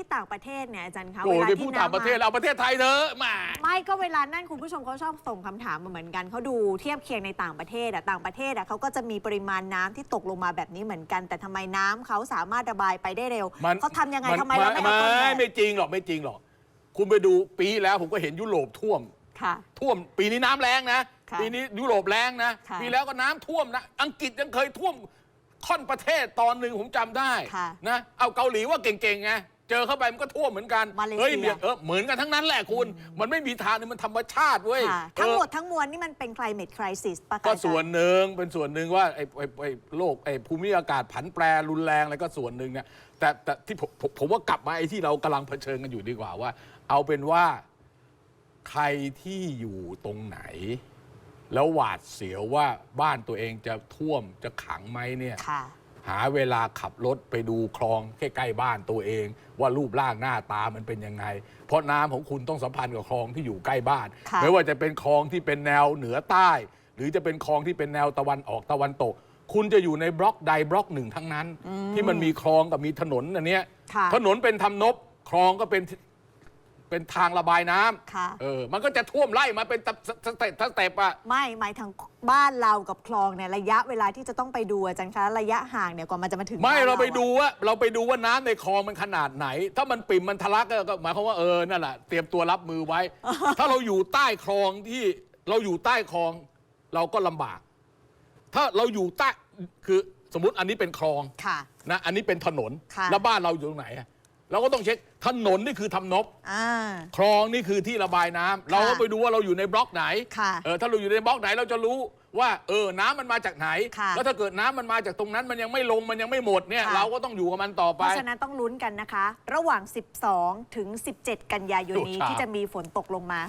ที่ต่างประเทศเนี่ยอาจารย์คะโอ้เวยลาไปที่พูดต่างประเทศน้ำมเอาประเทศไทยเถอะมา ไม่ก็เวลานั่นคุณผู้ชมเขาชอบส่งคำถามมาเหมือนกันเขาดูเทียบเคียงในต่างประเทศอะต่างประเทศอะเขาก็จะมีปริมาณน้ำที่ตกลงมาแบบนี้เหมือนกัน แต่ทำไมน้ำเขาสามารถระบายไปได้เร็วมันเขาทำยังไงมันทำไมเราไม่เอาต้นแบบไม่จริงหรอกไม่จริงหรอก คุณไปดูปีที่แล้วผมก็เห็นยุโรปท่วม ค่ะ ท่วมปีนี้น้ำแรงนะ ค่ะปีนี้ยุโรปแรงนะ ค่ะ ปีแล้วก็น้ำท่วมนะ อังกฤษยังเคยท่วมค่อนประเทศตอนหนึ่งผมจำได้ค่ะ นะเอาเกาหลีว่าเก่งๆไง เจอเข้าไปมันก็ท่วมเหมือนกันมาเลเซีย เฮ้ยเบียดเออเหมือนกันทั้งนั้นแหละคุณ มันไม่มีทางเลยมันธรรมชาติเว้ยค่ะทั้งหมดเออทั้งมวลนี่มันเป็น climate crisis ปะคะก็อาจารย์ส่วนหนึ่งเป็นส่วนหนึ่งว่าไอ้ไอ้ไอ้โลกไอ้ภูมิอากาศผันแปรรุนแรงอะไรก็ส่วนหนึ่งเนี่ยแต่แต่ที่ผมผมผมว่ากลับมาไอ้ที่เรากำลังเผชิญกันอยู่ดีกว่าว่า เอาเป็นว่าใครที่อยู่ตรงไหน แล้วหวาดเสียวว่าบ้านตัวเองจะท่วมจะขังไหมเนี่ย ค่ะ หาเวลาขับรถไปดูคลองใกล้ๆบ้านตัวเอง ว่ารูปร่างหน้าตามันเป็นยังไง เพราะน้ำของคุณต้องสัมพันธ์กับคลองที่อยู่ใกล้บ้านค่ะไม่ว่าจะเป็นคลองที่เป็นแนวเหนือใต้ หรือจะเป็นคลองที่เป็นแนวตะวันออกตะวันตก คุณจะอยู่ในบล็อกใดบล็อกหนึ่งทั้งนั้น ที่มันมีคลองกับมีถนนอันเนี้ยค่ะถนนเป็นทำนบคลองก็เป็น เป็นทางระบายน้ำค่ะเออ มันก็จะท่วมไล่มาเป็นสสเต็ปสเต็ปอะไม่หมายถึงบ้านเรากับคลองเนี่ยระยะเวลาที่จะต้องไปดูอาจารย์คะระยะห่างเนี่ยกว่ามันจะมาถึงไม่บ้นเราไปอะ ดูว่าเราไปดูว่าน้ำในคลองมันขนาดไหน ถ้ามันปิ่มมันทะลักก็ก็หมายความว่าเออนั่นแหละเตรียมตัวรับมือไว้ ถ้าเราอยู่ใต้คลองที่เราอยู่ใต้คลอง เราก็ลำบาก ถ้าเราอยู่ใต้คือสมมติอันนี้เป็นคลองค่ะ นะอันนี้เป็นถนนค่ะ แล้วบ้านเราอยู่ตรงไหนอะ เราก็ต้องเช็คถนนนี่คือทำนบ อ่า คลองนี่คือที่ระบายน้ำเราก็ไปดูว่าเราอยู่ในบล็อกไหนค่ะเออถ้าเราอยู่ในบล็อกไหนเราจะรู้ว่าเออน้ำมันมาจากไหน ค่ะ แล้วถ้าเกิดน้ำมันมาจากตรงนั้นมันยังไม่ลงมันยังไม่หมดเนี่ย ค่ะ เราก็ต้องอยู่กับมันต่อเพไป ราะฉะนั้นต้องลุ้นกันนะคะ ระหว่าง 12 ถึง 17 กันยายนนี้โอ้ช้าที่จะมีฝนตกลงมาค่ะ